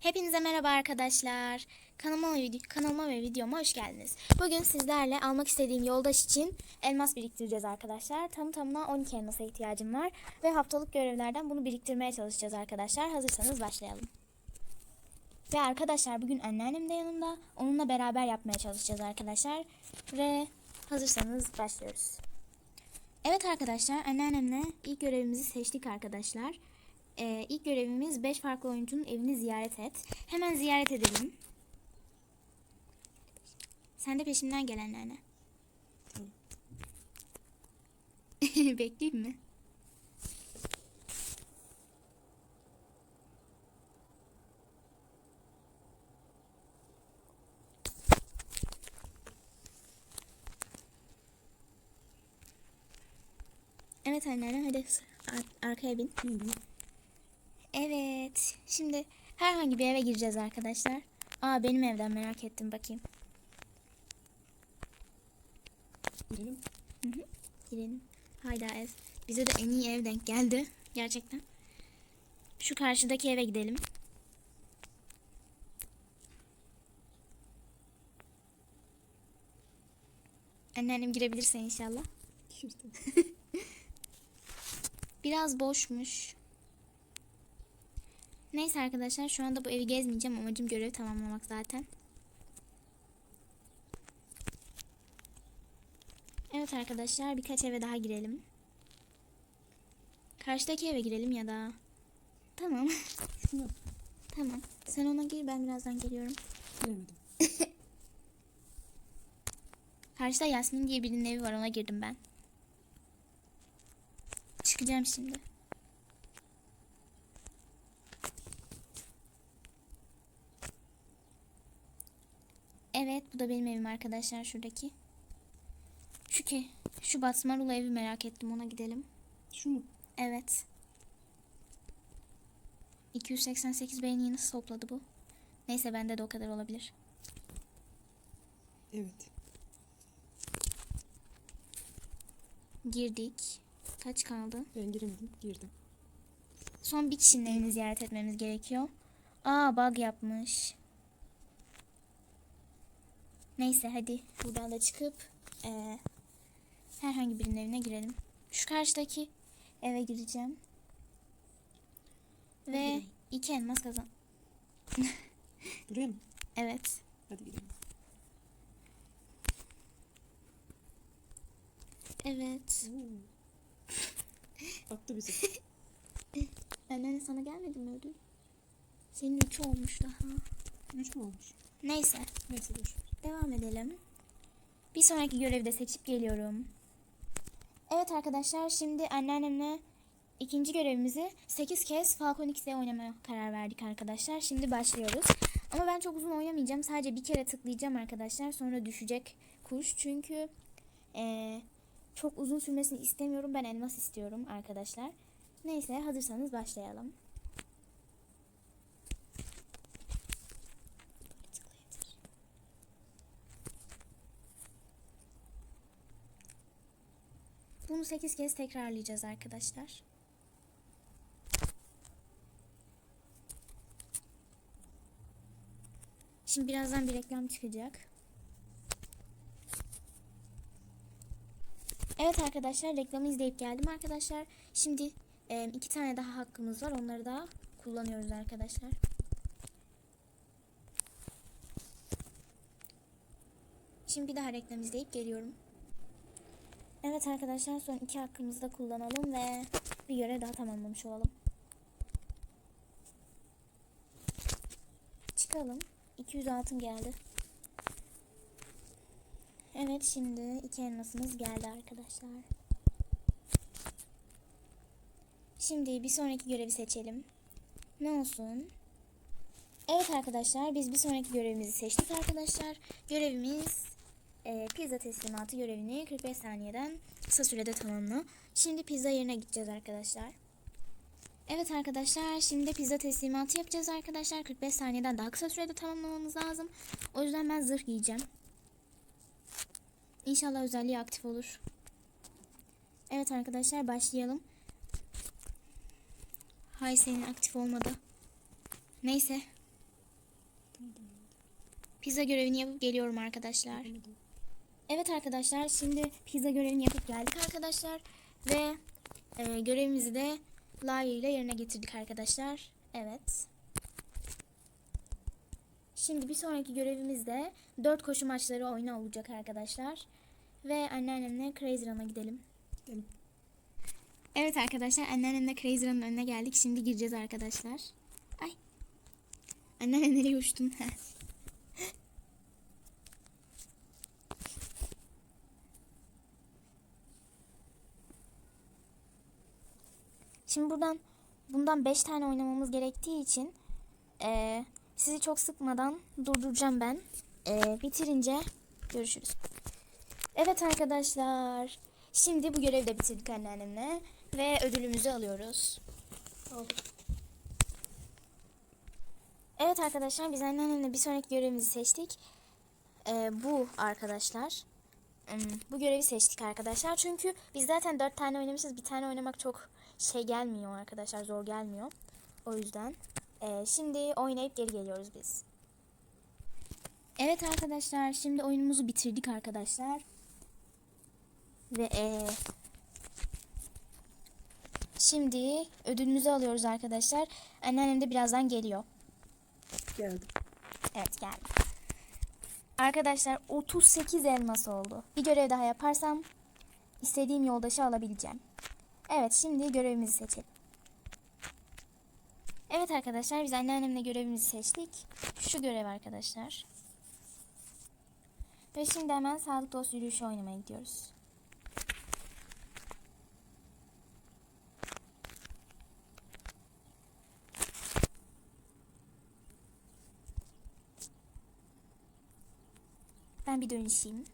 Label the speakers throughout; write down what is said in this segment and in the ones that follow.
Speaker 1: Hepinize merhaba arkadaşlar. Kanalıma kanalıma ve videoma hoş geldiniz. Bugün sizlerle almak istediğim yoldaş için elmas biriktireceğiz arkadaşlar. Tam tamına 12 elmasa ihtiyacım var. Ve haftalık görevlerden bunu biriktirmeye çalışacağız arkadaşlar. Hazırsanız başlayalım. Ve arkadaşlar bugün anneannem de yanımda. Onunla beraber yapmaya çalışacağız arkadaşlar. Ve hazırsanız başlıyoruz. Evet arkadaşlar anneannemle ilk görevimizi seçtik arkadaşlar. Ee, ilk görevimiz 5 farklı oyuncunun evini ziyaret et. Hemen ziyaret edelim. Sen de peşimden gel anneanne. Bekleyeyim mi? Evet anneanne hadi ar- arkaya bin. Evet. Şimdi herhangi bir eve gireceğiz arkadaşlar. Aa benim evden merak ettim bakayım.
Speaker 2: Girelim.
Speaker 1: Girelim. Hayda ev. Bize de en iyi ev denk geldi. Gerçekten. Şu karşıdaki eve gidelim. Anneannem girebilirse inşallah. Biraz boşmuş. Neyse arkadaşlar şu anda bu evi gezmeyeceğim. Amacım görevi tamamlamak zaten. Evet arkadaşlar birkaç eve daha girelim. Karşıdaki eve girelim ya da. Tamam. Tamam. Sen ona gir ben birazdan geliyorum.
Speaker 2: giremedim.
Speaker 1: Karşıda Yasmin diye birinin evi var ona girdim ben. Çıkacağım şimdi. Evet bu da benim evim arkadaşlar şuradaki. Şu ki şu Basmarulu evi merak ettim ona gidelim.
Speaker 2: Şu mu?
Speaker 1: Evet. 288 beğeniyi nasıl topladı bu? Neyse bende de o kadar olabilir.
Speaker 2: Evet.
Speaker 1: Girdik. Kaç kaldı?
Speaker 2: Ben giremedim. Girdim.
Speaker 1: Son bir kişinin evini ziyaret etmemiz gerekiyor. Aa bug yapmış. Neyse hadi buradan da çıkıp eee, herhangi birinin evine girelim. Şu karşıdaki eve gireceğim. Ve
Speaker 2: girelim.
Speaker 1: iki elmas kazan.
Speaker 2: Buraya mı?
Speaker 1: Evet.
Speaker 2: Hadi girelim.
Speaker 1: Evet.
Speaker 2: Attı bizi.
Speaker 1: Anneanne sana gelmedi mi ödül? Senin iki olmuş daha.
Speaker 2: Üç mü olmuş?
Speaker 1: Neyse.
Speaker 2: Neyse dur.
Speaker 1: Devam edelim. Bir sonraki görevi de seçip geliyorum. Evet arkadaşlar şimdi anneannemle ikinci görevimizi 8 kez Falcon X'e oynamaya karar verdik arkadaşlar. Şimdi başlıyoruz. Ama ben çok uzun oynamayacağım. Sadece bir kere tıklayacağım arkadaşlar. Sonra düşecek kuş. Çünkü eee, çok uzun sürmesini istemiyorum. Ben elmas istiyorum arkadaşlar. Neyse hazırsanız başlayalım. Bunu 8 kez tekrarlayacağız arkadaşlar. Şimdi birazdan bir reklam çıkacak. Evet arkadaşlar reklamı izleyip geldim arkadaşlar. Şimdi e, iki tane daha hakkımız var. Onları da kullanıyoruz arkadaşlar. Şimdi bir daha reklam izleyip geliyorum. Evet arkadaşlar son iki hakkımızı da kullanalım ve bir görev daha tamamlamış olalım. Çıkalım. 200 altın geldi. Evet şimdi iki elmasımız geldi arkadaşlar. Şimdi bir sonraki görevi seçelim. Ne olsun? Evet arkadaşlar biz bir sonraki görevimizi seçtik arkadaşlar. Görevimiz e, pizza teslimatı görevini 45 saniyeden kısa sürede tamamla. Şimdi pizza yerine gideceğiz arkadaşlar. Evet arkadaşlar şimdi pizza teslimatı yapacağız arkadaşlar. 45 saniyeden daha kısa sürede tamamlamamız lazım. O yüzden ben zırh giyeceğim. İnşallah özelliği aktif olur. Evet arkadaşlar başlayalım. Hay senin aktif olmadı. Neyse. Pizza görevini yapıp geliyorum arkadaşlar. Evet arkadaşlar şimdi pizza görevini yapıp geldik arkadaşlar. Ve e, görevimizi de layığıyla yerine getirdik arkadaşlar. Evet. Şimdi bir sonraki görevimiz de 4 koşu maçları oyunu olacak arkadaşlar. Ve anneannemle Crazy Run'a gidelim.
Speaker 2: Gidelim.
Speaker 1: Evet arkadaşlar anneannemle Crazy Run'ın önüne geldik. Şimdi gireceğiz arkadaşlar. Ay. Anneannem nereye uçtun? Şimdi buradan bundan 5 tane oynamamız gerektiği için eee, sizi çok sıkmadan durduracağım ben. Eee, bitirince görüşürüz. Evet arkadaşlar. Şimdi bu görevi de bitirdik anneannemle. Ve ödülümüzü alıyoruz.
Speaker 2: Al.
Speaker 1: Evet arkadaşlar biz anneannemle bir sonraki görevimizi seçtik. Ee, bu arkadaşlar. Hmm, Bu görevi seçtik arkadaşlar. Çünkü biz zaten dört tane oynamışız. Bir tane oynamak çok şey gelmiyor arkadaşlar. Zor gelmiyor. O yüzden. Ee, şimdi oynayıp geri geliyoruz biz. Evet arkadaşlar. Şimdi oyunumuzu bitirdik arkadaşlar. Ve ee, şimdi ödülümüzü alıyoruz arkadaşlar. Anneannem de birazdan geliyor.
Speaker 2: Geldim.
Speaker 1: Evet geldi. Arkadaşlar 38 elmas oldu. Bir görev daha yaparsam istediğim yoldaşı alabileceğim. Evet şimdi görevimizi seçelim. Evet arkadaşlar biz anneannemle görevimizi seçtik. Şu görev arkadaşlar. Ve şimdi hemen sağlık dost yürüyüşü oynamaya gidiyoruz. Ben bir dönüşeyim.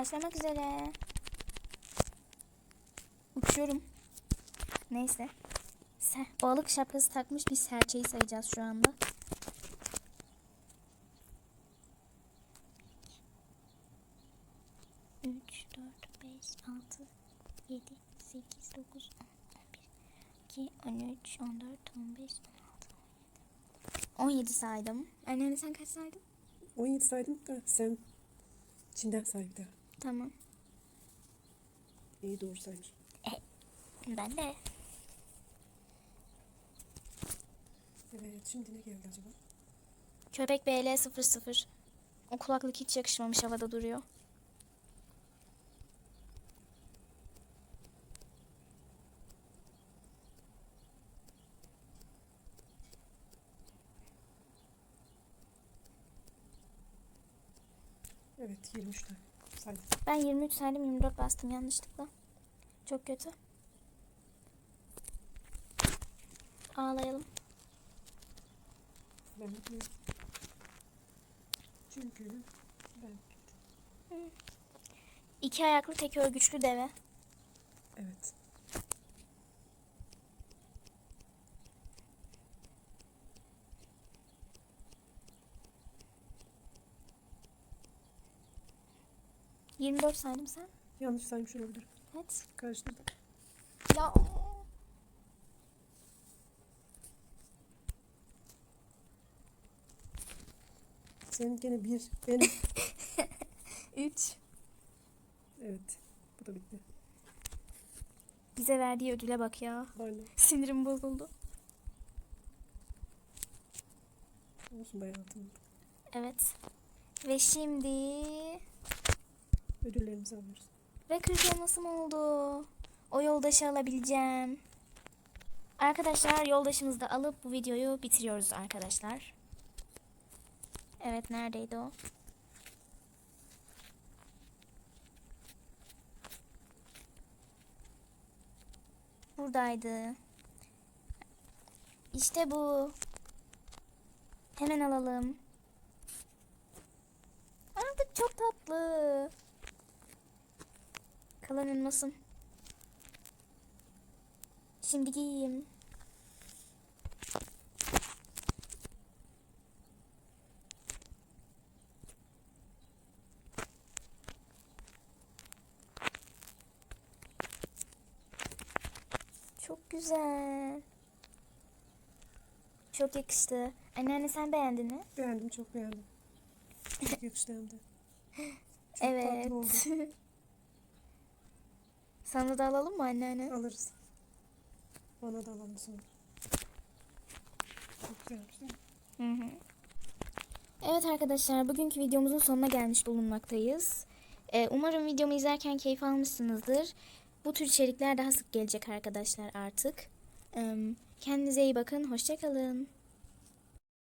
Speaker 1: Başlamak üzere. Uçuyorum. Neyse. Se balık şapkası takmış bir serçeyi sayacağız şu anda. Üç, dört, beş, altı, 7, 8, 9, 10, 11, 12, 13, 14, 15, 16, 17 saydım. Anneanne sen kaç saydın?
Speaker 2: 17 saydım da sen içinden say bir daha.
Speaker 1: Tamam.
Speaker 2: İyi doğru saymış.
Speaker 1: Ben de.
Speaker 2: Evet şimdi ne geldi acaba?
Speaker 1: Köpek BL00. O kulaklık hiç yakışmamış havada duruyor.
Speaker 2: Evet 23 tane saydım.
Speaker 1: Ben 23 saydım 24 bastım yanlışlıkla. Çok kötü. Ağlayalım.
Speaker 2: Ben. Çünkü ben
Speaker 1: İki ayaklı tek örgüçlü deve.
Speaker 2: evet.
Speaker 1: 24 saydım sen.
Speaker 2: Yanlış saymış olabilirim.
Speaker 1: Evet.
Speaker 2: Karıştırdım.
Speaker 1: Ya.
Speaker 2: Senin gene bir benim.
Speaker 1: 3.
Speaker 2: evet. Bu da bitti.
Speaker 1: Bize verdiği ödüle bak ya.
Speaker 2: Aynen.
Speaker 1: Sinirim bozuldu.
Speaker 2: Olsun altın. oldu.
Speaker 1: Evet. Ve şimdi
Speaker 2: Ödüllerimizi alıyoruz.
Speaker 1: ve 40 elmasım oldu. O yoldaşı alabileceğim. Arkadaşlar yoldaşımızı da alıp bu videoyu bitiriyoruz arkadaşlar. Evet neredeydi o? Buradaydı. İşte bu. Hemen alalım. Artık çok tatlı. Kalan. Şimdi giyeyim. Çok güzel. Çok yakıştı. Anneanne sen beğendin mi?
Speaker 2: Beğendim çok beğendim. Çok yakıştı hem de. Çok
Speaker 1: evet.
Speaker 2: tatlı oldu.
Speaker 1: Sana da alalım mı anneanne?
Speaker 2: Alırız. Bana da alalım sonra. Çok güzelmiş değil mi?
Speaker 1: Hı hı. Evet arkadaşlar bugünkü videomuzun sonuna gelmiş bulunmaktayız. Ee, umarım videomu izlerken keyif almışsınızdır. Bu tür içerikler daha sık gelecek arkadaşlar artık. Ee, kendinize iyi bakın. Hoşçakalın.